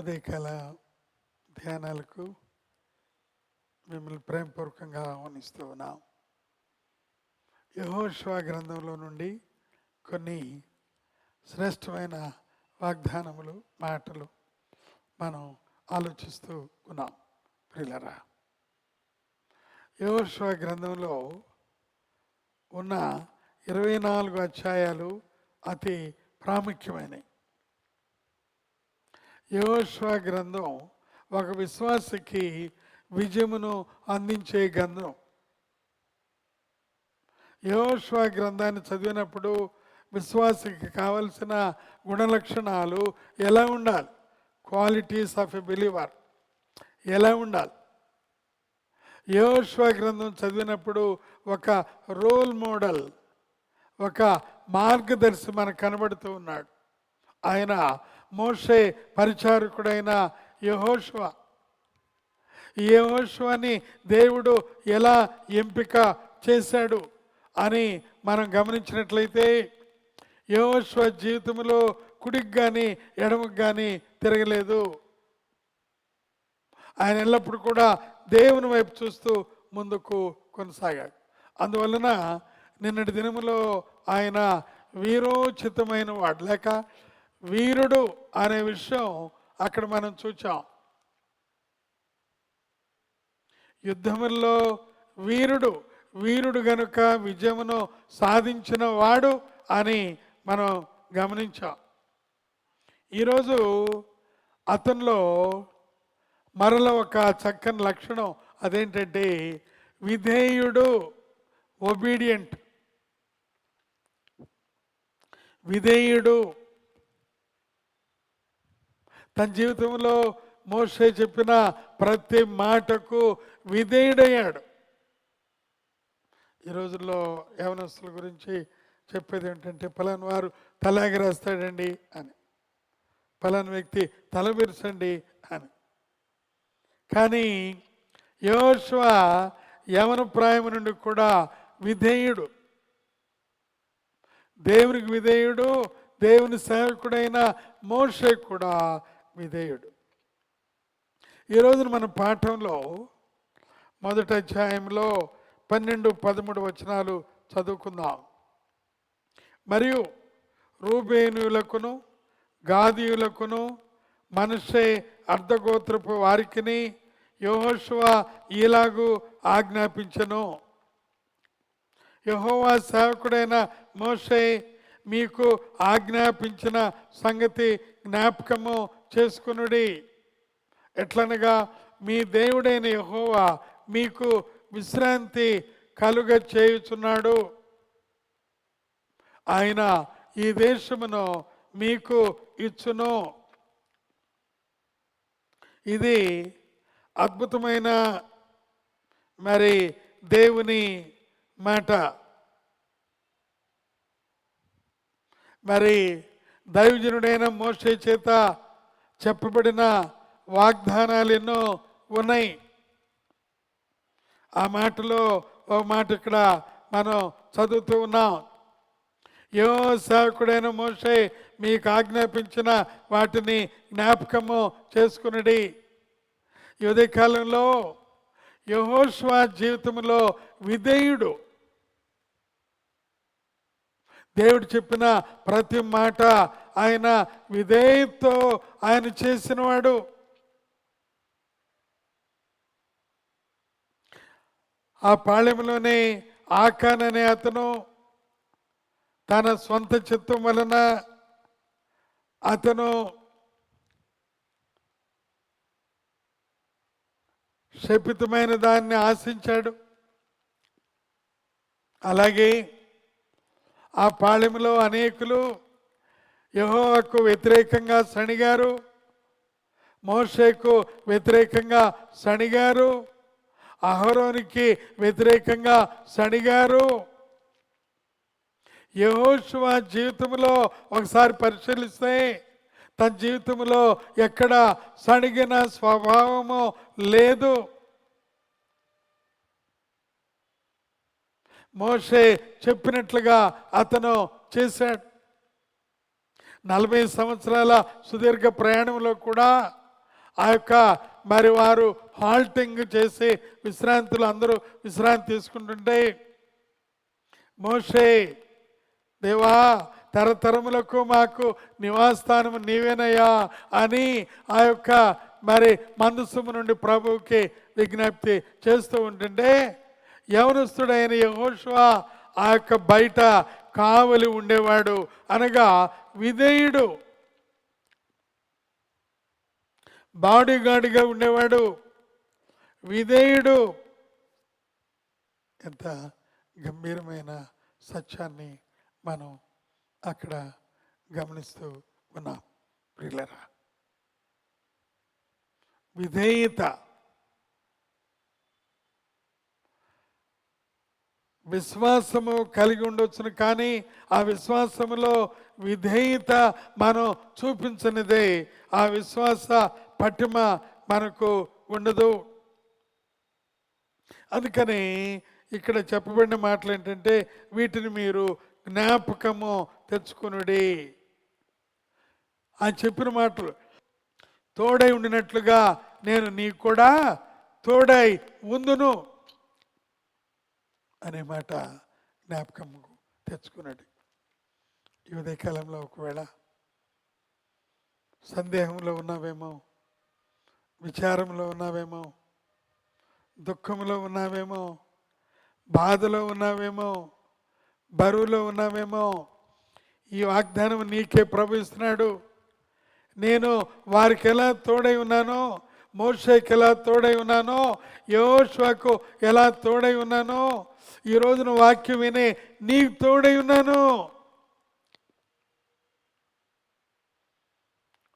ఉదయకాల ధ్యానాలకు మిమ్మల్ని ప్రేమపూర్వకంగా ఆహ్వానిస్తూ ఉన్నాం. యహోష్వా గ్రంథంలో నుండి కొన్ని శ్రేష్టమైన వాగ్దానములు మాటలు మనం ఆలోచిస్తూ ఉన్నాం. ప్రిలరా యహోష్వా గ్రంథంలో ఉన్న ఇరవై నాలుగు అధ్యాయాలు అతి ప్రాముఖ్యమైనవి. యహోష్వా గ్రంథం ఒక విశ్వాసకి విజయమును అందించే గ్రంథం. యహోష్వా గ్రంథాన్ని చదివినప్పుడు విశ్వాసకి కావలసిన గుణలక్షణాలు ఎలా ఉండాలి? క్వాలిటీస్ ఆఫ్ ఎ బిలీవర్ ఎలా ఉండాలి? యోశ్వ గ్రంథం చదివినప్పుడు ఒక రోల్ మోడల్ ఒక మార్గదర్శి మనకు కనబడుతూ ఉన్నాడు. ఆయన మోషే పరిచారకుడైన యహోష్వా. ఈ దేవుడు ఎలా ఎంపిక చేశాడు అని మనం గమనించినట్లయితే యెహోషువ జీవితంలో కుడికి కానీ ఎడమకు కానీ తిరగలేదు. ఆయన ఎల్లప్పుడు కూడా దేవుని వైపు చూస్తూ ముందుకు కొనసాగాడు. అందువలన నిన్నటి దినములో ఆయన వీరోచితమైన వాడు. లేక వీరుడు అనే విషయం అక్కడ మనం చూచాం. యుద్ధముల్లో వీరుడు వీరుడు గనుక విజయమును సాధించిన వాడు అని మనం గమనించాం. ఈరోజు అతనిలో మరల ఒక చక్కని లక్షణం అదేంటంటే విధేయుడు ఒబీడియంట్ విధేయుడు తన జీవితంలో మోసే చెప్పిన ప్రతి మాటకు విధేయుడయ్యాడు. ఈ రోజుల్లో యవనస్తుల గురించి చెప్పేది ఏంటంటే పలాని వారు తల ఎగరేస్తాడండి అని. పలాని వ్యక్తి తల అని. కానీ యోశ్వ యవన ప్రాయం నుండి కూడా విధేయుడు. దేవునికి విధేయుడు దేవుని సేవకుడైన మోషే కూడా విధేయుడు. ఈ రోజున మన పాఠంలో మొదటి అధ్యాయంలో పన్నెండు పదమూడు వచనాలు చదువుకుందాం. మరియు రూబేనులకును గాదీయులకును మనుషే అర్ధగోత్రపు వారికిని యెహోషువ ఈలాగు ఆజ్ఞాపించను. యహోవా సేవకుడైన మోషే మీకు ఆజ్ఞాపించిన సంగతి జ్ఞాపకము చేసుకునుడి. ఎట్లనగా మీ దేవుడైన యహోవా మీకు విశ్రాంతి కలుగ చేయుచున్నాడు ఆయన ఈ దేశమును మీకు ఇచ్చును. ఇది అద్భుతమైన మరి దేవుని మాట. మరి దైవజనుడైన మోసే చేత చెప్పబడిన వాగ్దానాలు ఎన్నో ఉన్నాయి. ఆ మాటలో ఓ మాట ఇక్కడ మనం చదువుతూ ఉన్నాం. యో సేవకుడైన మోసే మీకు ఆజ్ఞాపించిన వాటిని జ్ఞాపకము చేసుకునడి. యువతి కాలంలో యహోష్వా జీవితంలో విధేయుడు. దేవుడు చెప్పిన ప్రతి మాట ఆయన విధేయతో ఆయన చేసినవాడు. ఆ పాళెంలోనే ఆఖాన్ అనే అతను తన సొంత చిత్తం వలన అతను శపితమైన దాన్ని ఆశించాడు. అలాగే ఆ పాళెంలో అనేకులు యహోవాకు వ్యతిరేకంగా సణిగారు. మోషేకు వ్యతిరేకంగా సణిగారు. అహరోనికి వ్యతిరేకంగా సణిగారు. యహోశివ జీవితంలో ఒకసారి పరిశీలిస్తే తన జీవితంలో ఎక్కడ సణిగిన స్వభావము లేదు. మోషే చెప్పినట్లుగా అతను చేశాడు. నలభై సంవత్సరాల సుదీర్ఘ ప్రయాణంలో కూడా ఆ యొక్క మరి వారు హాల్టింగ్ చేసి విశ్రాంతులు అందరూ విశ్రాంతి తీసుకుంటుంటే మోషే దేవా తరతరములకు మాకు నివాసస్థానము నీవేనయ్యా అని ఆ యొక్క మరి మందస్సుము నుండి ప్రభువుకి విజ్ఞప్తి చేస్తూ ఉంటుంటే యవనస్తుడైన యహోష్వా ఆ యొక్క బయట కావలి ఉండేవాడు అనగా విధేయుడు. బాడీ గాడిగా ఉండేవాడు. విధేయుడు. ఎంత గంభీరమైన సత్యాన్ని మనం అక్కడ గమనిస్తూ ఉన్నాం ప్రియులరా. విధేయత. విశ్వాసము కలిగి ఉండొచ్చును కానీ ఆ విశ్వాసములో విధేయత మనం చూపించనిదే. ఆ విశ్వాస పటిమ మనకు ఉండదు. అందుకని ఇక్కడ చెప్పబడిన మాటలు ఏంటంటే వీటిని మీరు జ్ఞాపకము తెచ్చుకునుడి. ఆ చెప్పిన మాటలు తోడై ఉండినట్లుగా నేను నీకు కూడా తోడై ఉందును. అనే మాట జ్ఞాపకం తెచ్చుకున్నాడు. ఈ ఉదయకాలంలో ఒకవేళ సందేహంలో ఉన్నావేమో విచారంలో ఉన్నావేమో దుఃఖంలో ఉన్నావేమో బాధలో ఉన్నావేమో బరువులో ఉన్నావేమో ఈ వాగ్దానం నీకే ప్రభు నేను వారికి ఎలా తోడై ఉన్నానో మోషేకి ఎలా తోడై ఉన్నానో యోశ్వకు ఎలా తోడై ఉన్నానో ఈ రోజున వాక్యం విని నీకు తోడై ఉన్నాను.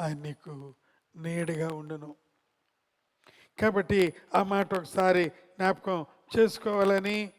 ఆయన నీకు నీడగా ఉండును. కాబట్టి ఆ మాట ఒకసారి జ్ఞాపకం చేసుకోవాలని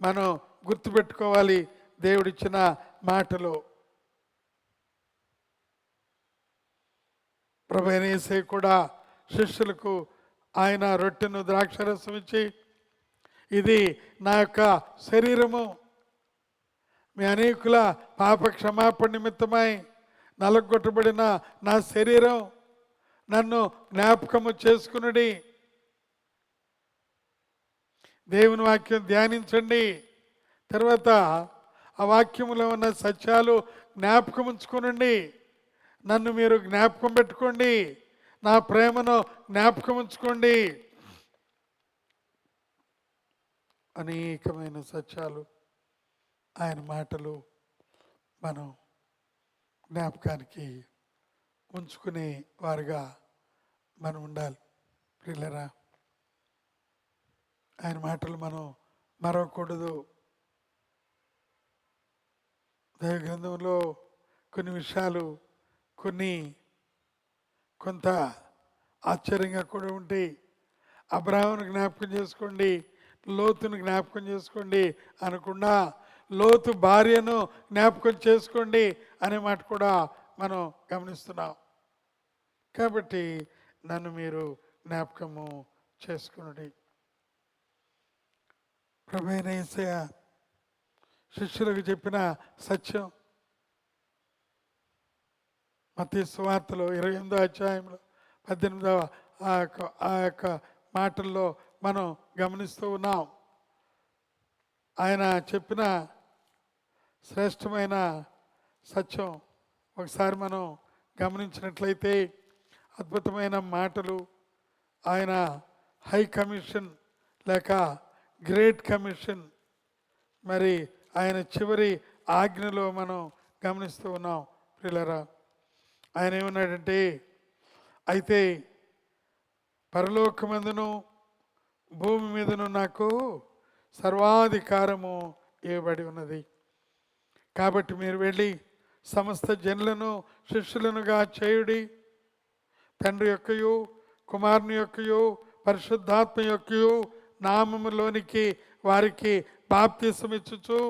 మనం గుర్తుపెట్టుకోవాలి దేవుడిచ్చిన మాటలు. ప్రభనేసే కూడా శిష్యులకు ఆయన రొట్టెను ద్రాక్షరసం ఇచ్చి ఇది నా యొక్క శరీరము. మీ అనేకుల పాప క్షమాపణ నిమిత్తమై నలగొట్టబడిన నా శరీరం నన్ను జ్ఞాపకము చేసుకునుడి. దేవుని వాక్యం ధ్యానించండి. తర్వాత ఆ వాక్యంలో ఉన్న సత్యాలు జ్ఞాపకం ఉంచుకోనండి నన్ను మీరు జ్ఞాపకం పెట్టుకోండి నా ప్రేమను జ్ఞాపకం ఉంచుకోండి. అనేకమైన సత్యాలు ఆయన మాటలు మనం జ్ఞాపకానికి ఉంచుకునే వారుగా మనం ఉండాలి. ప్రిల్లరా ఆయన మాటలు మనం మరవకూడదు. దైవ గ్రంథంలో కొన్ని విషయాలు కొన్ని కొంత ఆశ్చర్యంగా కూడా ఉంటాయి. అబ్రాహ్మను జ్ఞాపకం చేసుకోండి. లోతును జ్ఞాపకం చేసుకోండి అనకుండా లోతు భార్యను జ్ఞాపకం చేసుకోండి అనే మాట కూడా మనం గమనిస్తున్నాం. కాబట్టి నన్ను మీరు జ్ఞాపకము చేసుకుని ప్రమేణ శిష్యులకు చెప్పిన సత్యం. మత సువార్తలో ఇరవై ఎనిమిదో అధ్యాయంలో పద్దెనిమిదవ ఆ యొక్క ఆ యొక్క మాటల్లో మనం గమనిస్తూ ఉన్నాం. ఆయన చెప్పిన శ్రేష్టమైన సత్యం ఒకసారి మనం గమనించినట్లయితే అద్భుతమైన మాటలు. ఆయన హై కమిషన్ లేక గ్రేట్ కమిషన్. మరి ఆయన చివరి ఆజ్ఞలో మనం గమనిస్తూ ఉన్నాం ప్రిలరా ఆయన ఏమన్నాడంటే అయితే పరలోకమందును భూమి మీదను నాకు సర్వాధికారము ఇవ్వబడి ఉన్నది. కాబట్టి మీరు వెళ్ళి సమస్త జనులను శిష్యులనుగా చేయుడి. తండ్రి యొక్కయు కుమారుని యొక్కయు పరిశుద్ధాత్మ యొక్కయు నామములోనికి వారికి బాప్తిసమిచ్చుచు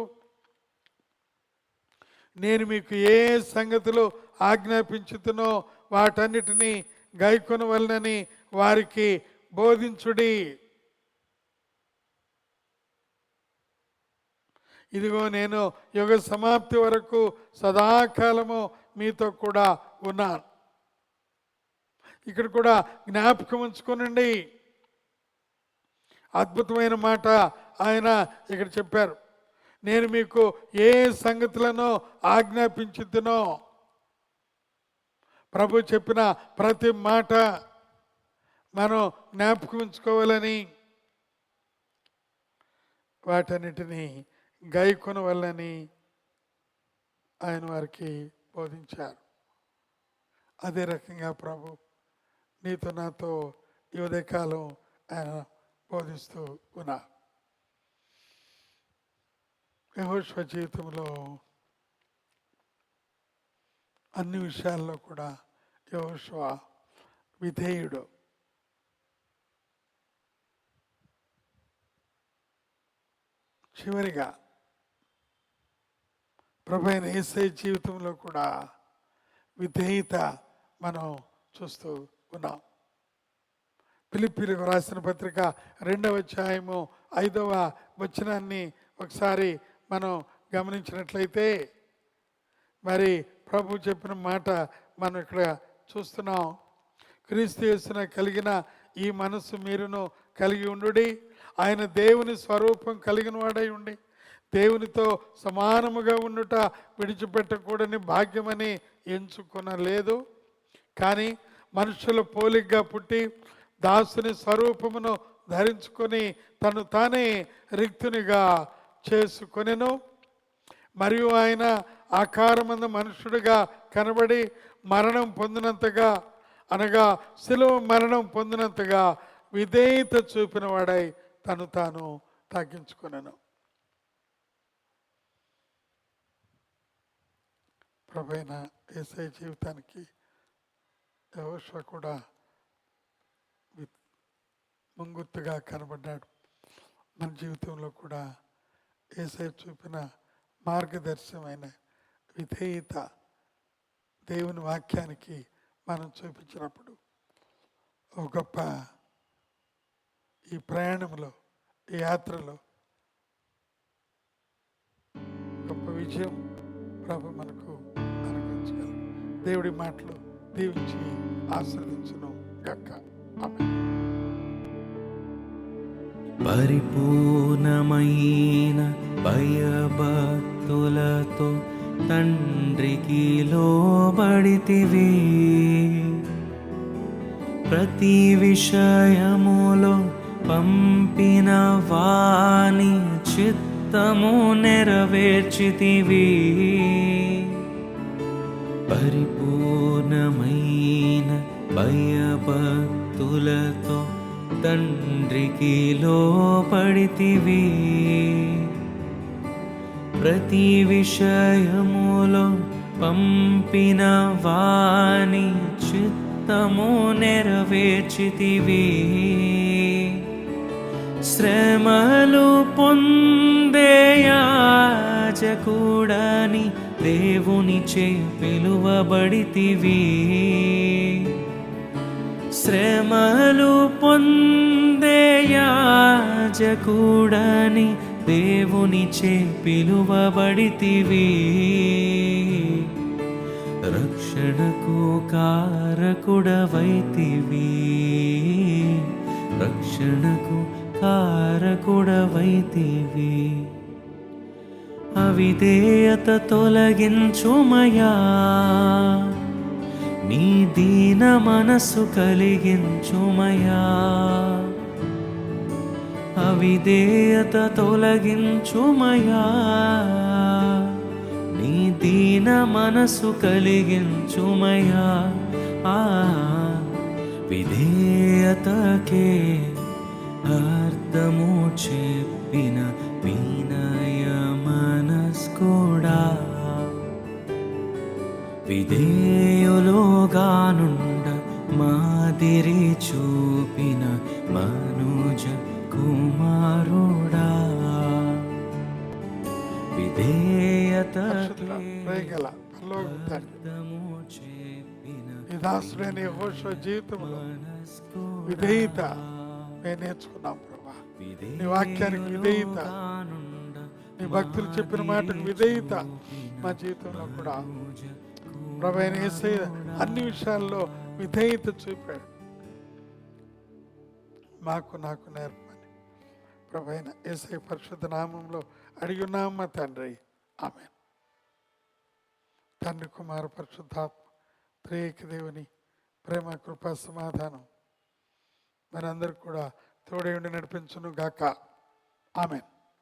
నేను మీకు ఏ సంగతులు ఆజ్ఞాపించుతునో వాటన్నిటినీ గైకొనవలనని వారికి బోధించుడి. ఇదిగో నేను యుగ సమాప్తి వరకు సదాకాలము మీతో కూడా ఉన్నాను. ఇక్కడ కూడా జ్ఞాపకం ఉంచుకోనండి. అద్భుతమైన మాట ఆయన ఇక్కడ చెప్పారు. నేను మీకు ఏ సంగతులను ఆజ్ఞాపించుతునో ప్రభు చెప్పిన ప్రతి మాట మనం జ్ఞాపకం ఉంచుకోవాలని వాటన్నిటినీ గైకొన వల్లని ఆయన వారికి బోధించారు. అదే రకంగా ప్రభు నీతో నాతో ఈ ఉదయకాలం ఆయన బోధిస్తూ ఉన్నా యహోశ్వ జీవితంలో అన్ని విషయాల్లో కూడా యహోశ్వ విధేయుడు. చివరిగా ప్రభు అయిన ఏసై జీవితంలో కూడా విధేయత మనం చూస్తూ ఉన్నాం. పిలిపిలకు రాసిన పత్రిక రెండవ అధ్యాయము ఐదవ వచనాన్ని ఒకసారి మనం గమనించినట్లయితే మరి ప్రభు చెప్పిన మాట మనం ఇక్కడ చూస్తున్నాం. క్రీస్తు యేసున కలిగిన ఈ మనస్సు మీరును కలిగి ఉండు ఆయన దేవుని స్వరూపం కలిగిన వాడై ఉండి. దేవునితో సమానముగా ఉండుట విడిచిపెట్టకూడని భాగ్యమని ఎంచుకొనలేదు. కానీ మనుషుల పోలిగ్గా పుట్టి దాసుని స్వరూపమును ధరించుకొని తను తానే రిక్తునిగా చేసుకొనెను. మరియు ఆయన ఆకారమందు మనుషుడిగా కనబడి మరణం పొందినంతగా అనగా శిలువ మరణం పొందినంతగా విధేయత చూపినవాడై తను తాను తగ్గించుకొనెను ప్రభైన ఏసై జీవితానికి యహోష కూడా ముంగుర్తుగా కనబడ్డాడు. మన జీవితంలో కూడా ఏసై చూపిన మార్గదర్శనమైన విధేయత దేవుని వాక్యానికి మనం చూపించినప్పుడు ఒక గొప్ప ఈ ప్రయాణంలో ఈ యాత్రలో గొప్ప విజయం ప్రభు మనకు దేవుడి మాటలు దీవించి ఆశీర్వదించును గక్క పరిపూర్ణమైన భయభక్తులతో తండ్రికి లోబడితివి. ప్రతి విషయములో పంపిన వాణి చిత్తము నెరవేర్చితివి. పరిపూర్ణమైన భయభక్తులతో తండ్రికి లోపడితివి. ప్రతి విషయములో పంపిన వాణి చిత్తము నెరవేర్చితివి. శ్రమలు పొందేయాజకూడని దేవునిచే పిలువబడితివి. శ్రమలు పొందేయాజకూడని దేవునిచే పిలువబడితివి. రక్షణకు కారకుడవైతివి. రక్షణకు కారకుడవైతివి. అవిధేయత తొలగించుమయా. నీ దీన మనసు కలిగించుమయా. అవిధేయత తొలగించుమయా. నీ దీన మనసు కలిగించుమయా. ఆ విధేయతకే అర్థము చెప్పిన వినయ విధేయులుగానుండ మాదిరి చూపిన మనుజ కుమారుడా. విధేయత దాసుడైన యెహోషువ జీవితంలో విధేయత మేము నేర్చుకున్నాం ప్రభా. నీ వాక్యానికి విధేయత నీ భక్తులు చెప్పిన మాటకు విధేయత మా జీవితంలో కూడా. ప్రభైన అయిన అన్ని విషయాల్లో విధేయత చూపాడు. మాకు నాకు నేర్పని ప్రభైన ఏసై పరిశుద్ధ నామంలో అడిగి తండ్రి? ఆమె తండ్రి కుమార పరిశుద్ధాత్మ త్రేక దేవుని ప్రేమ కృప సమాధానం మనందరికి కూడా తోడే ఉండి నడిపించును గాక ఆమెన్.